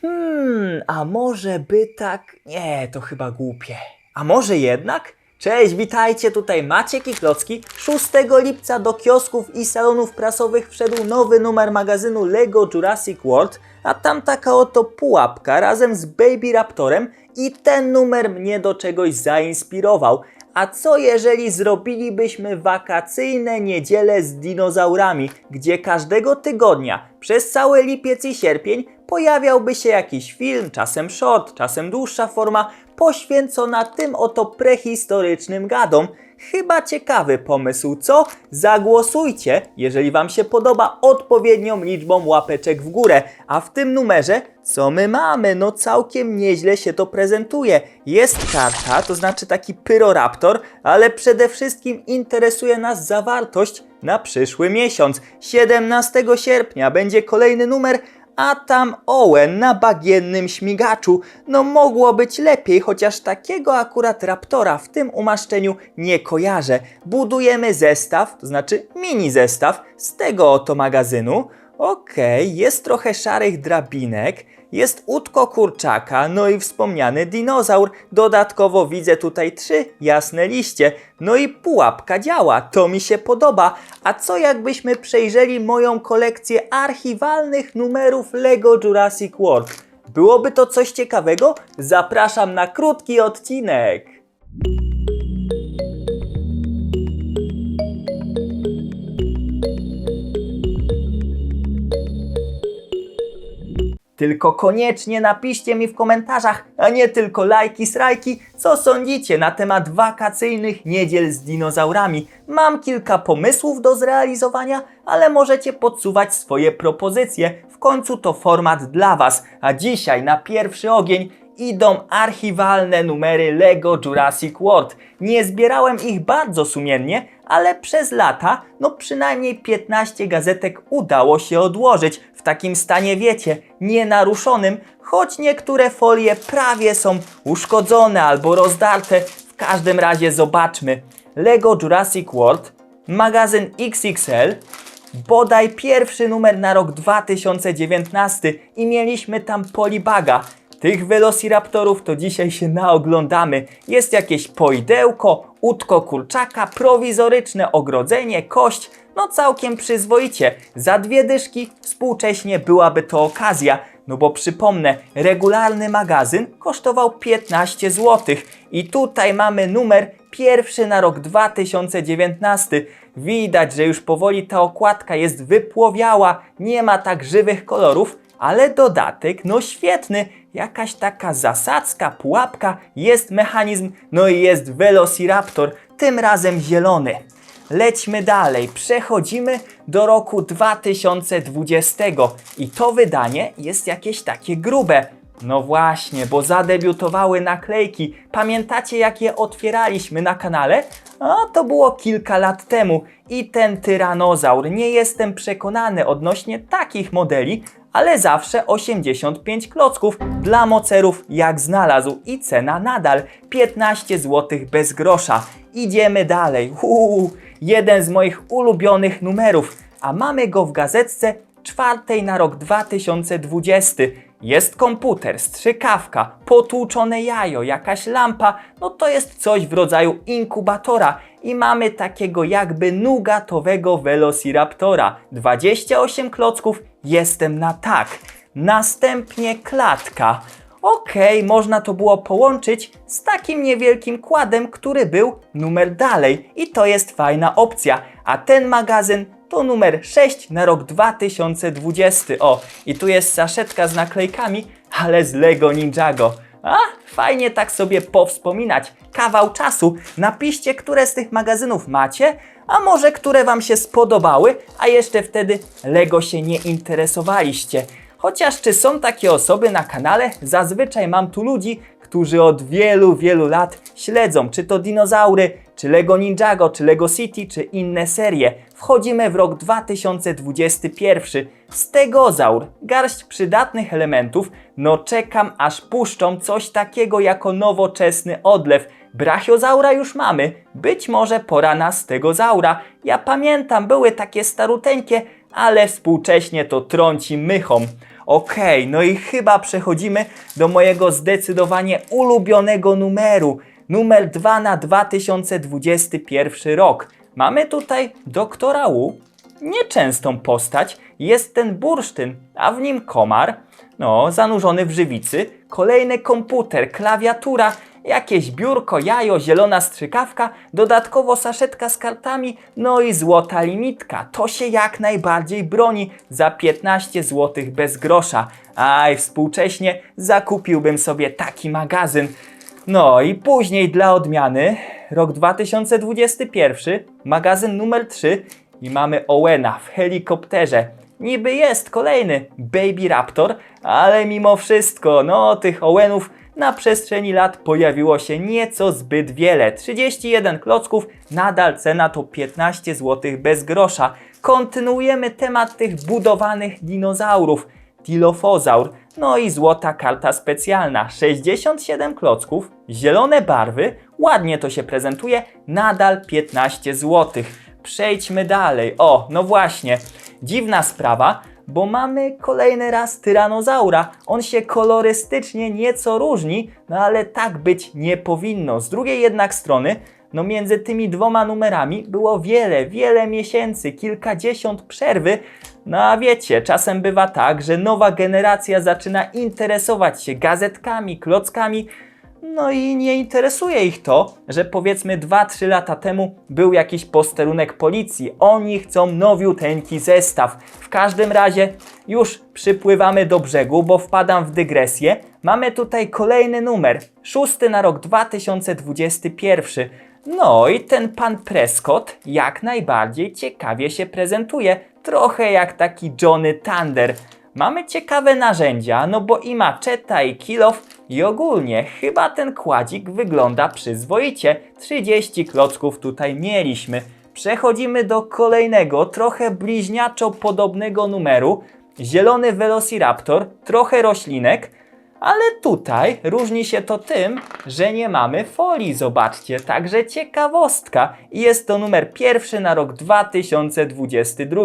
Hmm, a może by tak... Nie, to chyba głupie. A może jednak? Cześć, witajcie, tutaj Maciek i Klocki. 6 lipca do kiosków i salonów prasowych wszedł nowy numer magazynu LEGO Jurassic World, a tam taka oto pułapka razem z Baby Raptorem i ten numer mnie do czegoś zainspirował. A co jeżeli zrobilibyśmy wakacyjne niedziele z dinozaurami, gdzie każdego tygodnia przez cały lipiec i sierpień pojawiałby się jakiś film, czasem short, czasem dłuższa forma, poświęcona tym oto prehistorycznym gadom. Chyba ciekawy pomysł, co? Zagłosujcie, jeżeli Wam się podoba, odpowiednią liczbą łapeczek w górę. A w tym numerze, co my mamy? No całkiem nieźle się to prezentuje. Jest karta, to znaczy taki pyroraptor, ale przede wszystkim interesuje nas zawartość na przyszły miesiąc. 17 sierpnia będzie kolejny numer, a tam Owen na bagiennym śmigaczu. No mogło być lepiej, chociaż takiego akurat Raptora w tym umaszczeniu nie kojarzę. Budujemy zestaw, to znaczy mini zestaw z tego oto magazynu. Okej, jest trochę szarych drabinek, jest łódko kurczaka, no i wspomniany dinozaur. Dodatkowo widzę tutaj trzy jasne liście. No i pułapka działa, to mi się podoba. A co jakbyśmy przejrzeli moją kolekcję archiwalnych numerów LEGO Jurassic World? Byłoby to coś ciekawego? Zapraszam na krótki odcinek. Tylko koniecznie napiszcie mi w komentarzach, a nie tylko lajki, srajki, co sądzicie na temat wakacyjnych niedziel z dinozaurami. Mam kilka pomysłów do zrealizowania, ale możecie podsuwać swoje propozycje. W końcu to format dla Was. A dzisiaj na pierwszy ogień idą archiwalne numery LEGO Jurassic World. Nie zbierałem ich bardzo sumiennie, ale przez lata, no przynajmniej 15 gazetek udało się odłożyć w takim stanie, wiecie, nienaruszonym, choć niektóre folie prawie są uszkodzone albo rozdarte. W każdym razie zobaczmy. LEGO Jurassic World, magazyn XXL, bodaj pierwszy numer na rok 2019 i mieliśmy tam Polibaga. Tych Velociraptorów to dzisiaj się naoglądamy. Jest jakieś poidełko, łódko kurczaka, prowizoryczne ogrodzenie, kość. No całkiem przyzwoicie. Za dwie dyszki współcześnie byłaby to okazja. No bo przypomnę, regularny magazyn kosztował 15 zł. I tutaj mamy numer pierwszy na rok 2019. Widać, że już powoli ta okładka jest wypłowiała, nie ma tak żywych kolorów, ale dodatek, no świetny, jakaś taka zasadzka, pułapka, jest mechanizm, no i jest Velociraptor, tym razem zielony. Lećmy dalej, przechodzimy do roku 2020 i to wydanie jest jakieś takie grube. No właśnie, bo zadebiutowały naklejki. Pamiętacie jak je otwieraliśmy na kanale? A to było kilka lat temu i ten tyranozaur. Nie jestem przekonany odnośnie takich modeli, ale zawsze 85 klocków dla mocerów jak znalazł i cena nadal 15 zł bez grosza. Idziemy dalej. Uuu, jeden z moich ulubionych numerów, a mamy go w gazetce czwartej na rok 2020. Jest komputer, strzykawka, potłuczone jajo, jakaś lampa, no to jest coś w rodzaju inkubatora i mamy takiego jakby nugatowego Velociraptora. 28 klocków, jestem na tak. Następnie klatka. Okej, można to było połączyć z takim niewielkim kładem, który był numer dalej i to jest fajna opcja. A ten magazyn to numer 6 na rok 2020. O, i tu jest saszetka z naklejkami, ale z Lego Ninjago. A, fajnie tak sobie powspominać. Kawał czasu. Napiszcie, które z tych magazynów macie, a może które Wam się spodobały, a jeszcze wtedy Lego się nie interesowaliście. Chociaż czy są takie osoby na kanale? Zazwyczaj mam tu ludzi, którzy od wielu, wielu lat śledzą, czy to dinozaury, czy Lego Ninjago, czy Lego City, czy inne serie. Wchodzimy w rok 2021. Stegozaur, garść przydatnych elementów, no czekam aż puszczą coś takiego jako nowoczesny odlew. Brachiozaura już mamy, być może pora na stegozaura. Ja pamiętam, były takie staruteńkie, ale współcześnie to trąci mychom. Okej, no i chyba przechodzimy do mojego zdecydowanie ulubionego numeru. Numer 2 na 2021 rok. Mamy tutaj doktora Wu, nieczęstą postać, jest ten bursztyn, a w nim komar, no, zanurzony w żywicy, kolejny komputer, klawiatura, jakieś biurko, jajo, zielona strzykawka, dodatkowo saszetka z kartami, no i złota limitka. To się jak najbardziej broni za 15 zł bez grosza. Aj, współcześnie zakupiłbym sobie taki magazyn. No i później dla odmiany, rok 2021, magazyn numer 3 i mamy Owena w helikopterze. Niby jest kolejny Baby Raptor, ale mimo wszystko, no tych Owenów na przestrzeni lat pojawiło się nieco zbyt wiele. 31 klocków, nadal cena to 15 zł bez grosza. Kontynuujemy temat tych budowanych dinozaurów. Dilophosaur, no i złota karta specjalna. 67 klocków, zielone barwy, ładnie to się prezentuje, nadal 15 zł. Przejdźmy dalej. O, no właśnie, dziwna sprawa, bo mamy kolejny raz tyranozaura. On się kolorystycznie nieco różni, no ale tak być nie powinno. Z drugiej jednak strony, no między tymi dwoma numerami było wiele, wiele miesięcy, kilkadziesiąt przerwy. No a wiecie, czasem bywa tak, że nowa generacja zaczyna interesować się gazetkami, klockami, no i nie interesuje ich to, że powiedzmy 2-3 lata temu był jakiś posterunek policji. Oni chcą nowiuteńki zestaw. W każdym razie już przypływamy do brzegu, bo wpadam w dygresję. Mamy tutaj kolejny numer, szósty na rok 2021. No i ten pan Prescott jak najbardziej ciekawie się prezentuje. Trochę jak taki Johnny Thunder. Mamy ciekawe narzędzia, no bo i maczeta, i kilof, i ogólnie chyba ten kładzik wygląda przyzwoicie. 30 klocków tutaj mieliśmy. Przechodzimy do kolejnego, trochę bliźniaczo podobnego numeru. Zielony Velociraptor, trochę roślinek, ale tutaj różni się to tym, że nie mamy folii, zobaczcie, także ciekawostka. I jest to numer pierwszy na rok 2022.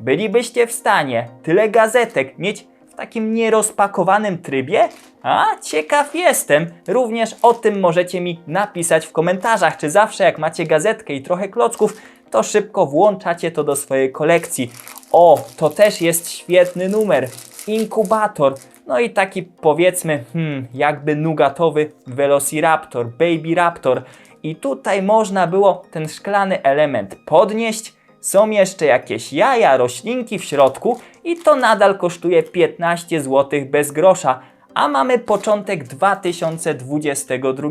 Bylibyście w stanie tyle gazetek mieć w takim nierozpakowanym trybie? A, ciekaw jestem. Również o tym możecie mi napisać w komentarzach, czy zawsze jak macie gazetkę i trochę klocków, to szybko włączacie to do swojej kolekcji. O, to też jest świetny numer. Inkubator. No i taki powiedzmy, hmm, jakby nugatowy Velociraptor, Baby Raptor. I tutaj można było ten szklany element podnieść. Są jeszcze jakieś jaja, roślinki w środku i to nadal kosztuje 15 zł bez grosza. A mamy początek 2022.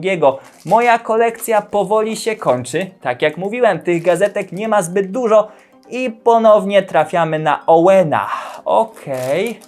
Moja kolekcja powoli się kończy. Tak jak mówiłem, tych gazetek nie ma zbyt dużo i ponownie trafiamy na Owena. Okej.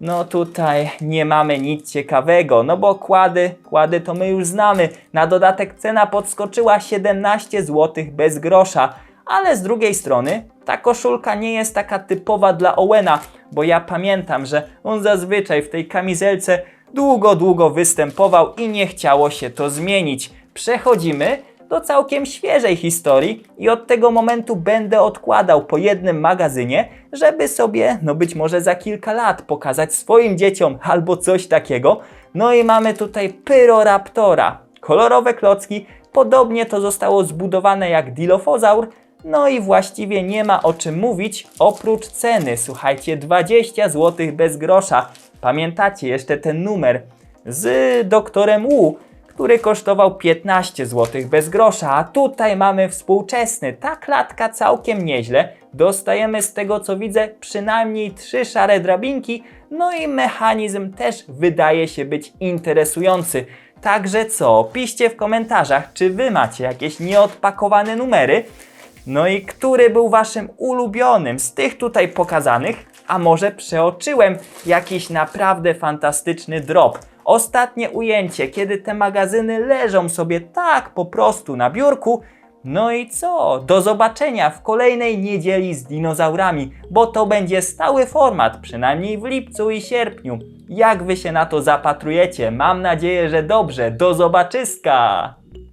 No tutaj nie mamy nic ciekawego, no bo kłady, kłady to my już znamy. Na dodatek cena podskoczyła 17 zł bez grosza. Ale z drugiej strony ta koszulka nie jest taka typowa dla Owena, bo ja pamiętam, że on zazwyczaj w tej kamizelce długo, długo występował i nie chciało się to zmienić. Przechodzimy do całkiem świeżej historii i od tego momentu będę odkładał po jednym magazynie, żeby sobie, no być może za kilka lat pokazać swoim dzieciom albo coś takiego. No i mamy tutaj Pyroraptora. Kolorowe klocki, podobnie to zostało zbudowane jak Dilophosaur, no i właściwie nie ma o czym mówić oprócz ceny. Słuchajcie, 20 zł bez grosza. Pamiętacie jeszcze ten numer z doktorem Wu, który kosztował 15 zł bez grosza, a tutaj mamy współczesny. Ta klatka całkiem nieźle. Dostajemy z tego co widzę przynajmniej trzy szare drabinki, no i mechanizm też wydaje się być interesujący. Także co, piszcie w komentarzach, czy wy macie jakieś nieodpakowane numery, no i który był waszym ulubionym z tych tutaj pokazanych? A może przeoczyłem jakiś naprawdę fantastyczny drop? Ostatnie ujęcie, kiedy te magazyny leżą sobie tak po prostu na biurku. No i co? Do zobaczenia w kolejnej niedzieli z dinozaurami, bo to będzie stały format, przynajmniej w lipcu i sierpniu. Jak wy się na to zapatrujecie? Mam nadzieję, że dobrze. Do zobaczyska!